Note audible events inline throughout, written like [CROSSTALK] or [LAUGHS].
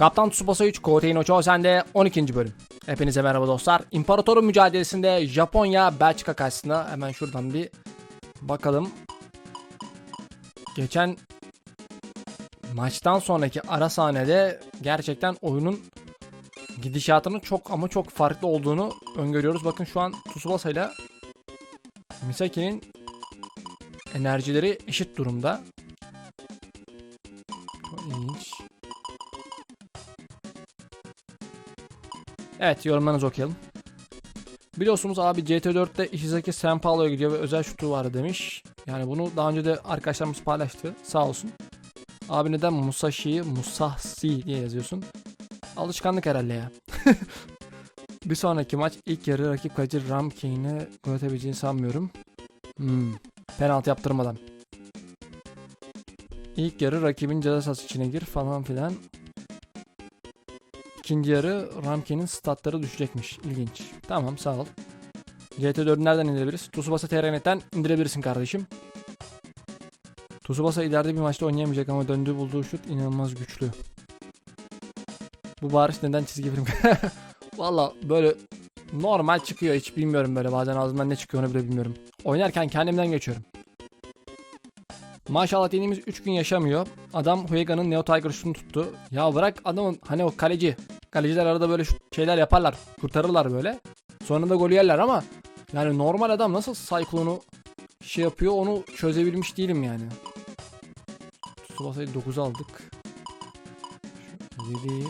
Kaptan Tsubasa 3 Koutei Chosen'de 12. bölüm. Hepinize merhaba dostlar. İmparatorun mücadelesinde Japonya Belçika karşısında hemen şuradan bir bakalım. Geçen maçtan sonraki ara sahnede gerçekten oyunun gidişatının çok ama çok farklı olduğunu öngörüyoruz. Bakın şu an Tsubasa ile Misaki'nin enerjileri eşit durumda. Çok ilginç. Evet yorumlarınızı okuyalım. Biliyorsunuz abi CT4'te Ishizaki Senpao'ya gidiyor ve özel şutu var demiş. Yani bunu daha önce de arkadaşlarımız paylaştı. Sağ olsun. Abi neden Musashi'yi Musashi diye yazıyorsun? Alışkanlık herhalde ya. [LAUGHS] Bir sonraki maç ilk yarı rakip kaleci Ramkey'ine gol atabileceğini sanmıyorum. Hmm. Penaltı yaptırmadan. İlk yarı rakibin ceza sahası içine gir falan filan. İkinci yarı Ramke'nin statları düşecekmiş. İlginç. Tamam sağ ol. CT4'ü nereden indirebiliriz? Tsubasa TRNet'ten indirebilirsin kardeşim. Tsubasa ileride bir maçta oynayamayacak ama döndüğü bulduğu şut inanılmaz güçlü. Bu bağırış neden çizgi film? [LAUGHS] Valla böyle normal çıkıyor hiç bilmiyorum böyle bazen ağzımdan ne çıkıyor onu bile bilmiyorum. Oynarken kendimden geçiyorum. Maşallah dediğimiz 3 gün yaşamıyor. Adam Huega'nın Neo Tiger şunu tuttu. Ya bırak adamın hani o kaleci. Kaleciler arada böyle şeyler yaparlar. Kurtarırlar böyle. Sonra da golü yerler ama yani normal adam nasıl Cyclone'u şey yapıyor onu çözebilmiş değilim yani. Tsubasa'yı 9'a aldık. 7'yi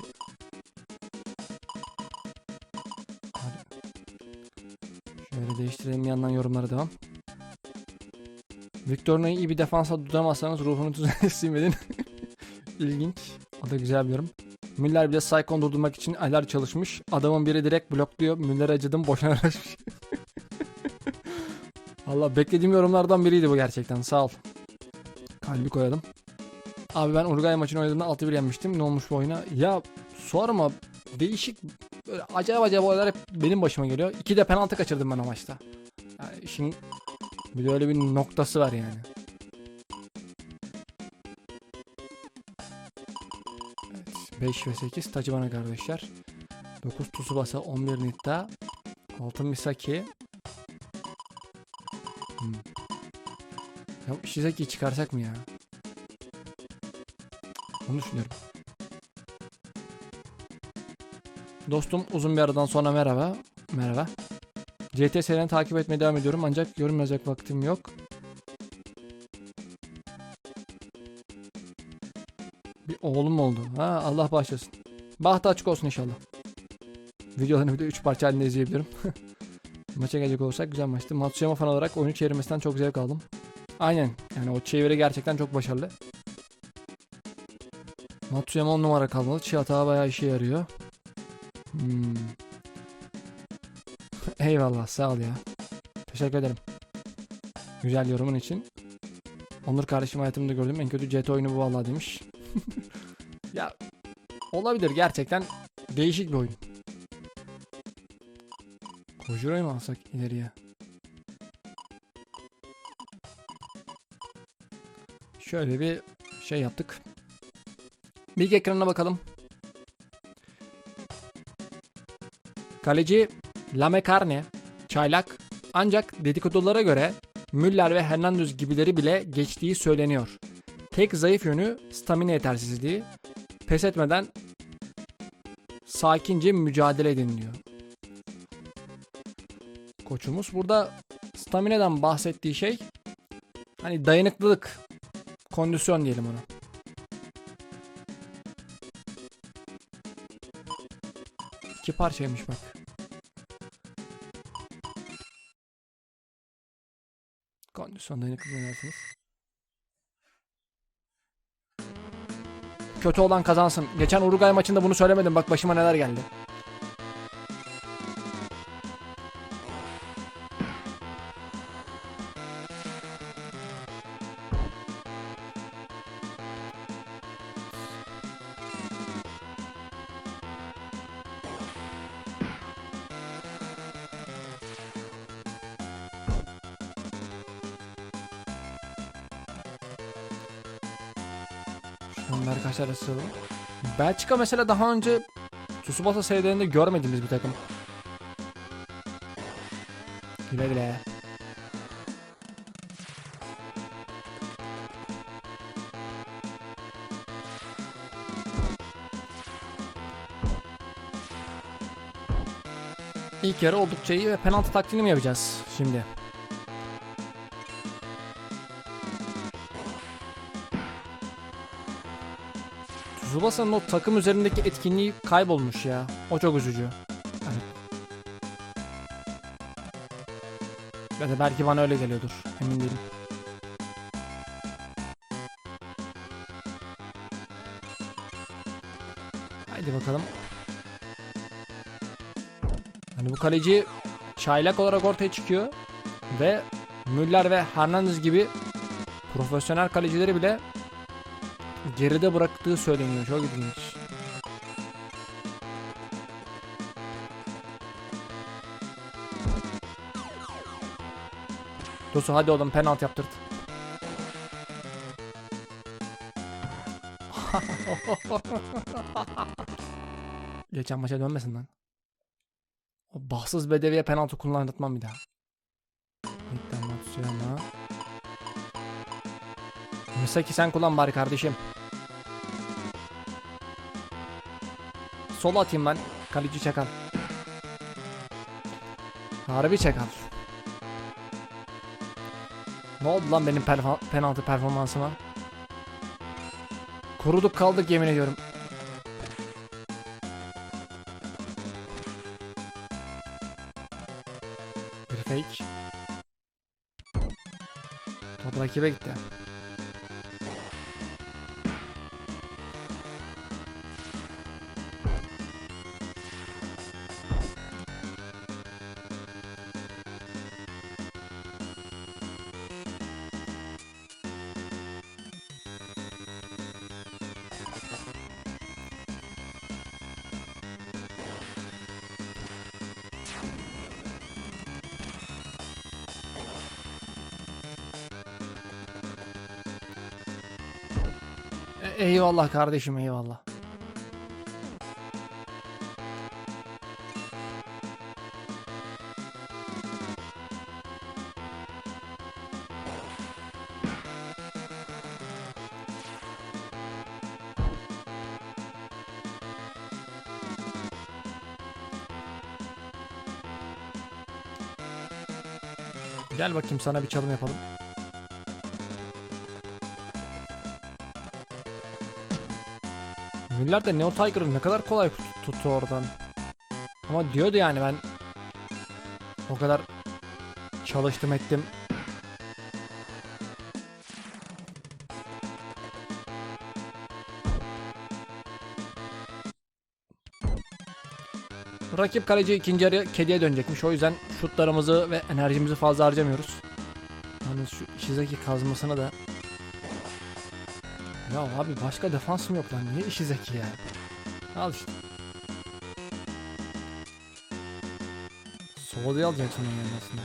Şöyle değiştirelim yandan yorumlara devam. Victorino'yu iyi bir defansa tutamazsanız ruhunu [LAUGHS] düzenlesin edin. İlginç. O da güzel bir yorum. Müller bile Saikon durdurmak için aylar çalışmış. Adamın biri direkt blokluyor. Müller'e acıdım boşuna uğraşmış. [LAUGHS] Allah beklediğim yorumlardan biriydi bu gerçekten. Sağ ol. Kalbi koyalım. Abi ben Uruguay maçını oynadığımda 6-1 yenmiştim. Ne olmuş bu oyuna? Ya sorma. Değişik böyle acayip acayip olaylar hep benim başıma geliyor. İki de penaltı kaçırdım ben o maçta. Yani işin bir de öyle bir noktası var yani. 5 ve 8 Tacibana kardeşler. 9 Tsubasa, 11 Nitta, 6 Misaki. Hmm. Ya Ishizaki'yi çıkarsak mı ya? Onu düşünüyorum. Dostum uzun bir aradan sonra merhaba. Merhaba. CT takip etmeye devam ediyorum ancak yorum yazacak vaktim yok. Oğlum oldu. Ha Allah bağışlasın. Bahtı açık olsun inşallah. Videolarını bir de 3 parça halinde izleyebilirim. [LAUGHS] Maça gelecek olursak güzel maçtı. Matsuyama fan olarak oyunu çevirmesinden çok zevk aldım. Aynen. Yani o çeviri gerçekten çok başarılı. Matsuyama 10 numara kalmalı. Çiğ hata bayağı işe yarıyor. Hmm. [LAUGHS] Eyvallah sağ ol ya. Teşekkür ederim. Güzel yorumun için. Onur kardeşim hayatımda gördüm en kötü CT oyunu bu vallahi demiş. [LAUGHS] ya olabilir gerçekten değişik bir oyun. Kojuro'yu mu alsak ileriye? Şöyle bir şey yaptık. Bilgi ekranına bakalım. Kaleci Lamekarne, çaylak ancak dedikodulara göre Müller ve Hernandez gibileri bile geçtiği söyleniyor. Tek zayıf yönü stamina yetersizliği. Pes etmeden sakince mücadele edin diyor. Koçumuz burada stamina'dan bahsettiği şey hani dayanıklılık, kondisyon diyelim ona. İki parçaymış bak. Kondisyon dayanıklılığı dersiniz. Kötü olan kazansın. Geçen Uruguay maçında bunu söylemedim. Bak başıma neler geldi. Onlar kaç arası? Belçika mesela daha önce Tsubasa serilerinde görmediğimiz bir takım. Güle güle. İlk yarı oldukça iyi ve penaltı taktiğini mi yapacağız şimdi? Tsubasa'nın o takım üzerindeki etkinliği kaybolmuş ya. O çok üzücü. Ya da belki bana öyle geliyordur. Emin değilim. Haydi bakalım. Hani bu kaleci çaylak olarak ortaya çıkıyor ve Müller ve Hernandez gibi profesyonel kalecileri bile geride bıraktığı söyleniyor. Çok ilginç. Dosu hadi oğlum penaltı yaptırt. [LAUGHS] Geçen maça dönmesin lan. O bahtsız bedeviye penaltı kullandırtmam bir daha. Miktar Matsuyama. Misaki sen kullan bari kardeşim. Sola atayım ben. Kaleci çakal. Harbi çakal. Ne oldu lan benim perfa- penaltı performansıma? Kuruduk kaldık yemin ediyorum. Bir fake. Top rakibe gitti. Eyvallah kardeşim eyvallah. Gel bakayım sana bir çalım yapalım. Müller de Neo Tiger'ı ne kadar kolay tut- tuttu oradan. Ama diyordu yani ben o kadar çalıştım ettim. Rakip kaleci ikinci yarı kediye dönecekmiş. O yüzden şutlarımızı ve enerjimizi fazla harcamıyoruz. Yalnız şu Ishizaki kazmasını da ya abi başka defansım yok lan. Niye işi zeki ya? Al işte. Solda alacaksın onun.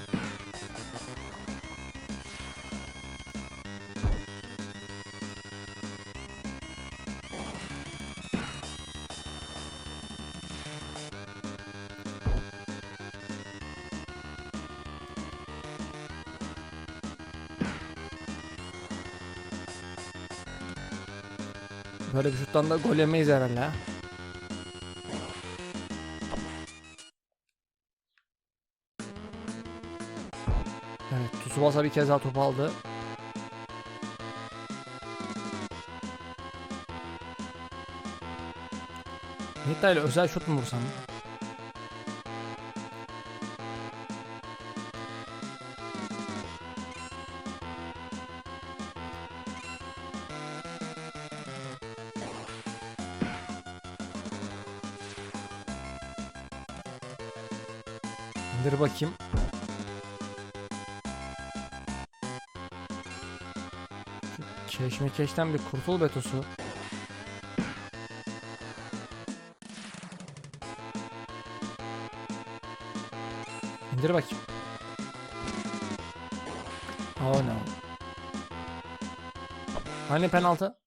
Böyle bir şuttan da gol yemeyiz herhalde ha. Evet Tsubasa bir kez daha topu aldı. Nita ile özel şut mu vursam? İndir bakayım. Keşmekeşten bir kurtul betosu. İndir bakayım. Oh no. Hani penaltı?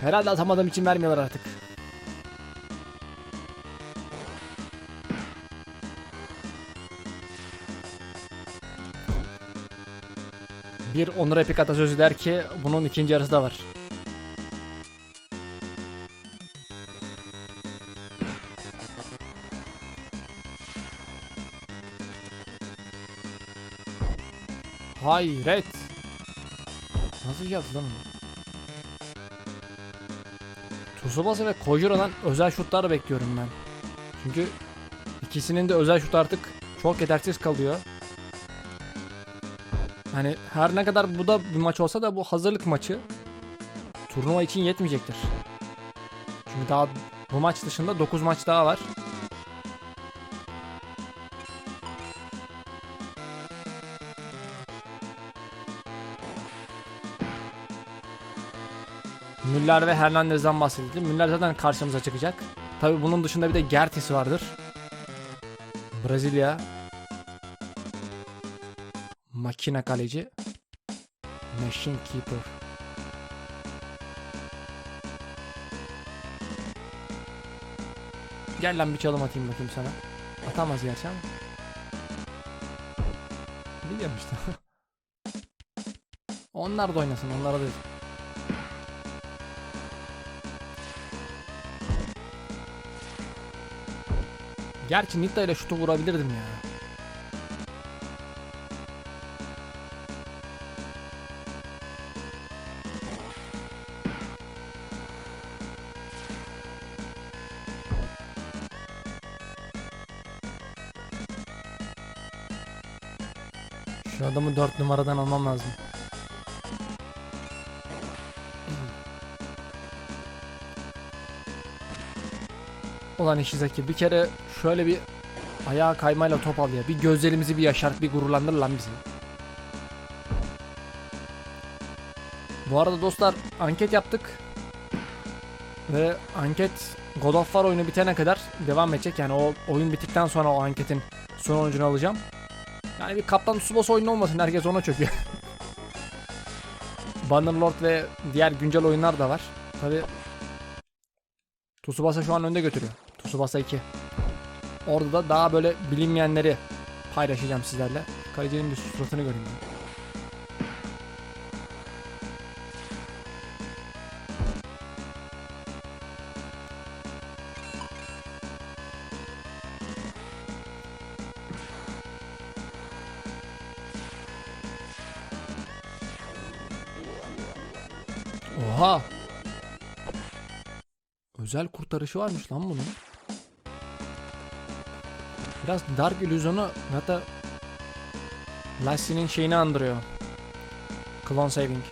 Herhalde atamadığım için vermiyorlar artık. Bir Onur Epik atasözü der ki bunun ikinci yarısı da var. Hayret. Nasıl yaptı lan onu? Tsubasa ve Kojira'dan özel şutlar bekliyorum ben. Çünkü ikisinin de özel şut artık çok yetersiz kalıyor. Hani her ne kadar bu da bir maç olsa da bu hazırlık maçı turnuva için yetmeyecektir. Çünkü daha bu maç dışında 9 maç daha var. Müller ve Hernandez'den bahsedildi. Müller zaten karşımıza çıkacak. Tabi bunun dışında bir de Gertis vardır. Brezilya. Makine kaleci. Machine Keeper. Gel lan bir çalım atayım bakayım sana. Atamaz gerçi ama. Biliyorum işte. [LAUGHS] Onlar da oynasın, onlara da. Gerçi Nita ile şutu vurabilirdim ya. Şu adamı 4 numaradan almam lazım. Ulan Ishizaki bir kere şöyle bir ayağa kaymayla top al ya. Bir gözlerimizi bir yaşart bir gururlandır lan bizi. Bu arada dostlar anket yaptık. Ve anket God of War oyunu bitene kadar devam edecek. Yani o oyun bittikten sonra o anketin sonucunu alacağım. Yani bir Kaptan Tsubasa oyunu olmasın herkes ona çöküyor. [LAUGHS] Bannerlord ve diğer güncel oyunlar da var. Tabi Tsubasa şu an önde götürüyor. Tsubasa 2. Orada da daha böyle bilinmeyenleri paylaşacağım sizlerle. Kalecinin bir suratını göreyim ben. Özel kurtarışı varmış lan bunun. Biraz Dark Illusion'u hatta Lassie'nin şeyini andırıyor. Clone Saving.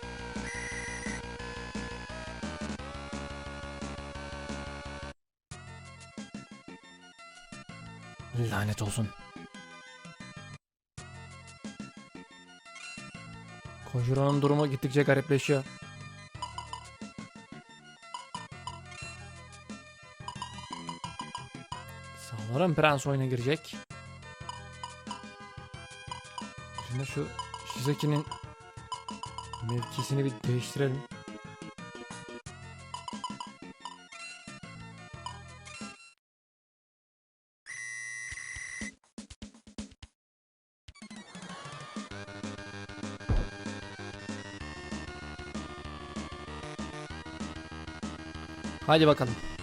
Lanet olsun. Kojuro'nun durumu gittikçe garipleşiyor. Sanırım Prens oyuna girecek. Şimdi şu Shizaki'nin mevkisini bir değiştirelim. Hadi bakalım.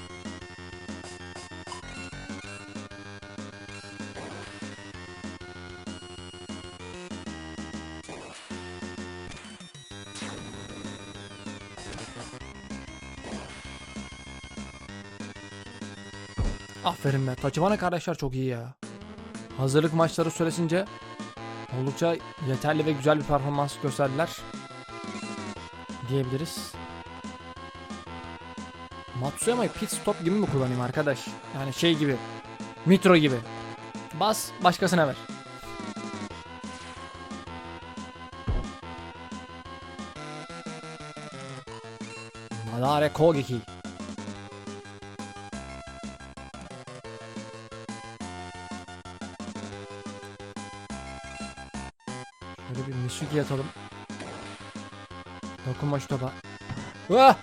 Aferin be. Tachibana kardeşler çok iyi ya. Hazırlık maçları süresince oldukça yeterli ve güzel bir performans gösterdiler. Diyebiliriz. Matsuyama'yı pit stop gibi mi kullanayım arkadaş? Yani şey gibi. Mitro gibi. Bas başkasına ver. Madare Kogeki. Şöyle bir Misugi atalım. Dokunma şu topa. Ah!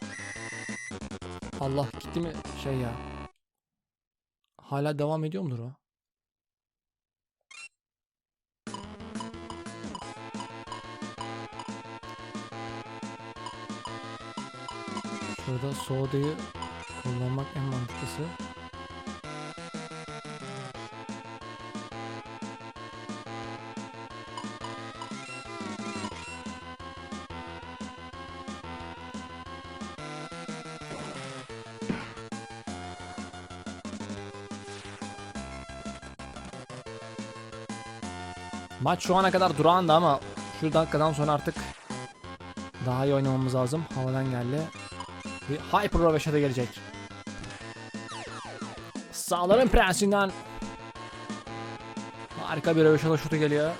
Allah gitti mi şey ya. Hala devam ediyor mudur o? Şurada sodayı kullanmak en mantıklısı. Maç şu ana kadar durağandı ama şu dakikadan sonra artık daha iyi oynamamız lazım. Havadan geldi. Bir Hyper Röveşat'a gelecek. Sağların prensinden harika bir Röveşat'a şutu geliyor.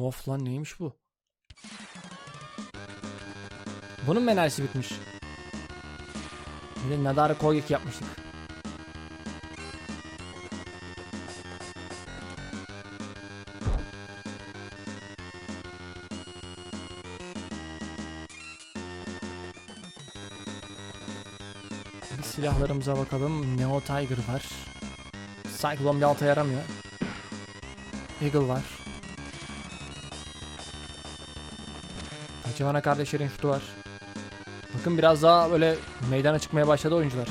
Of lan neymiş bu? Bunun enerjisi bitmiş. Bir de Nadar Kogek yapmıştık. Silahlarımıza bakalım. Neo Tiger var. Cyclone bir yaramıyor. Eagle var. Tachibana kardeşlerin şutu var. Bakın biraz daha böyle meydana çıkmaya başladı oyuncular.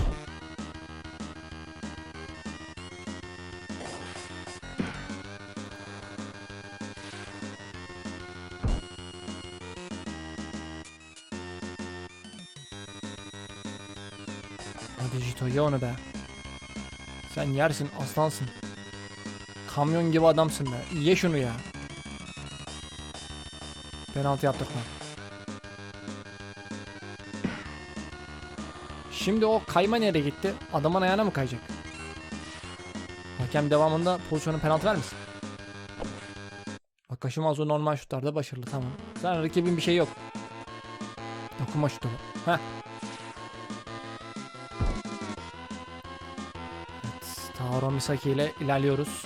Onu be. Sen yersin aslansın. Kamyon gibi adamsın be. Ye şunu ya. Penaltı yaptırtma. Şimdi o kayma nereye gitti? Adamın ayağına mı kayacak? Hakem devamında pozisyonu penaltı vermesin. Bak Kaşımazo normal şutlarda başarılı tamam. Sen rakibin bir şey yok. Dokunma şutu. Heh. Tauro Misaki ile ilerliyoruz.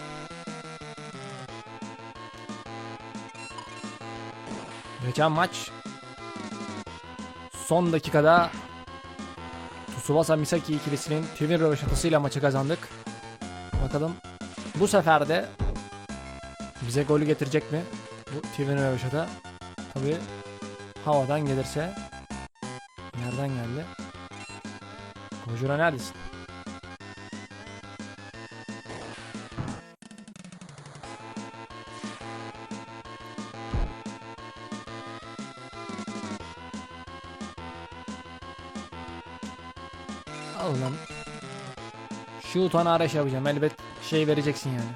Geçen maç son dakikada Tsubasa Misaki ikilisinin Twin röveşatasıyla maçı kazandık. Bakalım bu sefer de bize golü getirecek mi? Bu Twin röveşata. Tabi havadan gelirse yerden geldi. Kojura neredesin? Al. Şu tane araç yapacağım. Elbet şey vereceksin yani.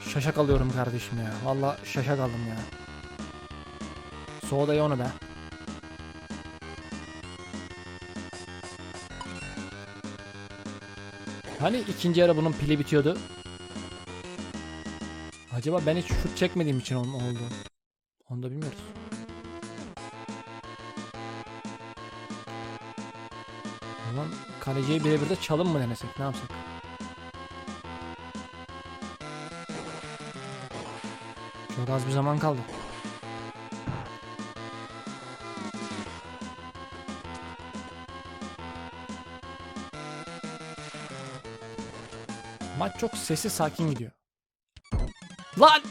Şaşa kalıyorum kardeşim ya. Valla şaşa kaldım ya. Soğudayı onu be. Hani ikinci yarı bunun pili bitiyordu? Acaba ben hiç şut çekmediğim için onun oldu. Onu da bilmiyoruz. O zaman kaleciye birebir de çalım mı denesek ne yapsak? Çok az bir zaman kaldı. Çok sessiz sakin gidiyor. Lan!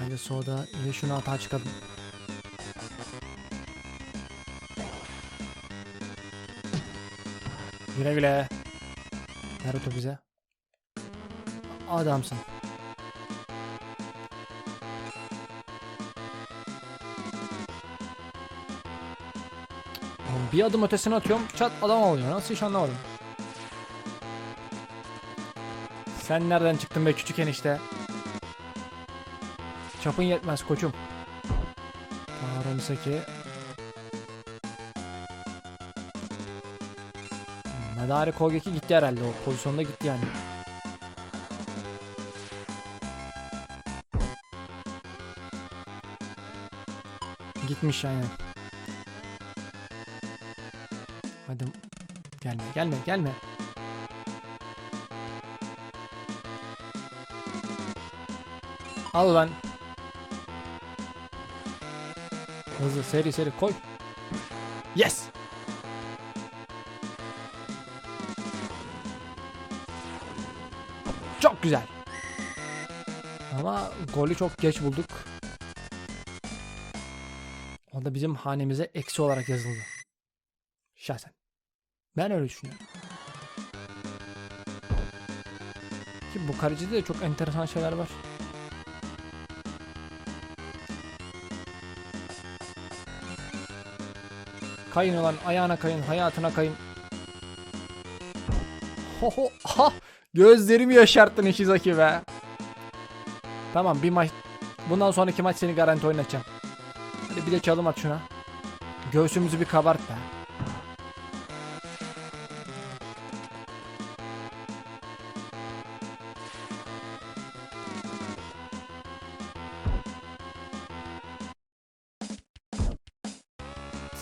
Haydi soda ile şunu hata çıkalım. Güle güle. Naruto bize. Adamsın. Bir adım ötesine atıyorum çat adam oluyor. Nasıl iş anlamadım. Sen nereden çıktın be küçük enişte? Çapın yetmez koçum. Taro Madari Kogeki gitti herhalde o pozisyonda gitti yani. Gitmiş aynen. Hadi gelme gelme gelme. Al lan. Hızlı seri seri koy. Yes. Güzel. Ama golü çok geç bulduk. O da bizim hanemize eksi olarak yazıldı. Şahsen. Ben öyle düşünüyorum. Ki bu kalecide de çok enteresan şeyler var. Kayın olan ayağına kayın, hayatına kayın. Ho ho ha! Gözlerimi yaşarttın Ishizaki be. Tamam bir maç. Bundan sonraki maç seni garanti oynatacağım. Hadi bir de çalım at şuna. Göğsümüzü bir kabart be.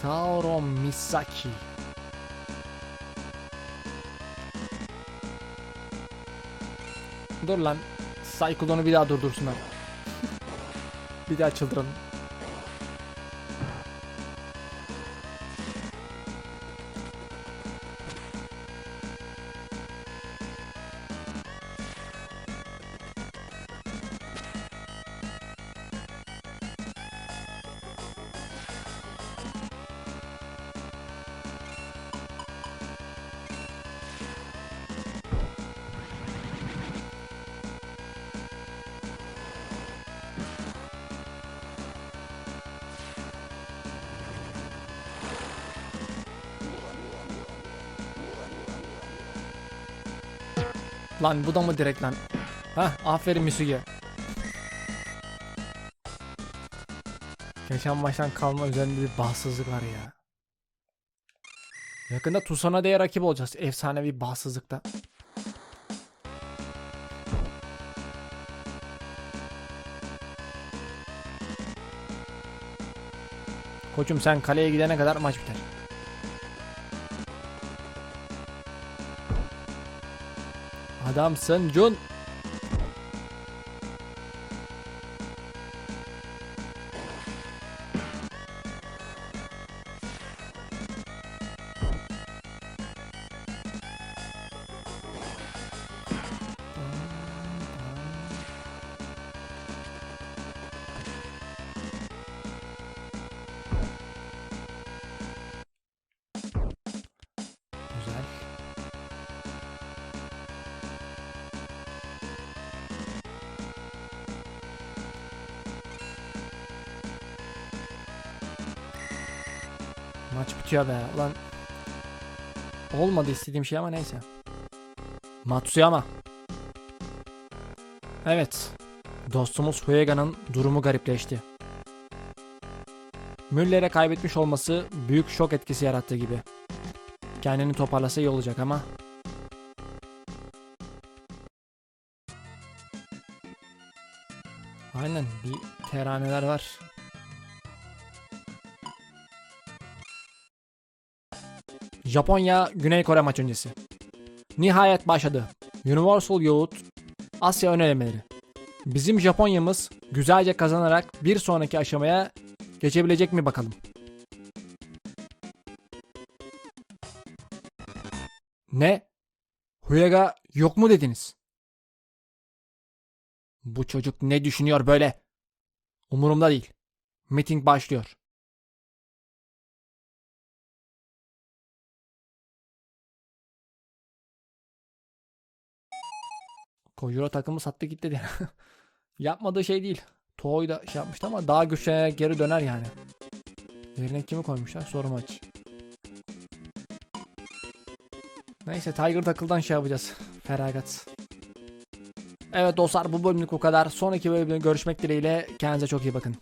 Tauro Misaki. Dur lan. Cyclone'u bir daha durdursunlar. bir daha çıldıralım. Lan bu da mı direkt lan? Hah aferin Misugi. Geçen maçtan kalma üzerinde bir bahtsızlık var ya. Yakında Tusana'da rakip olacağız. Efsanevi bahtsızlıkta. Koçum sen kaleye gidene kadar maç biter. Adamsın Jun. Maç bitiyor be. Ulan olmadı istediğim şey ama neyse. Matsuyama. Evet. Dostumuz Huega'nın durumu garipleşti. Müller'e kaybetmiş olması büyük şok etkisi yarattığı gibi. Kendini toparlasa iyi olacak ama Aynen bir teraneler var. Japonya Güney Kore maç öncesi. Nihayet başladı. Universal Youth Asya ön elemeleri. Bizim Japonya'mız güzelce kazanarak bir sonraki aşamaya geçebilecek mi bakalım. Ne? Huyega yok mu dediniz? Bu çocuk ne düşünüyor böyle? Umurumda değil. Meeting başlıyor. Kojuro takımı sattı gitti diye. [LAUGHS] Yapmadığı şey değil. Toy da şey yapmıştı ama daha güçlere geri döner yani. Yerine kimi koymuşlar? Soru maç. Neyse Tiger takıldan şey yapacağız. Feragat. Evet dostlar bu bölümlük bu kadar. Sonraki bölümde görüşmek dileğiyle. Kendinize çok iyi bakın.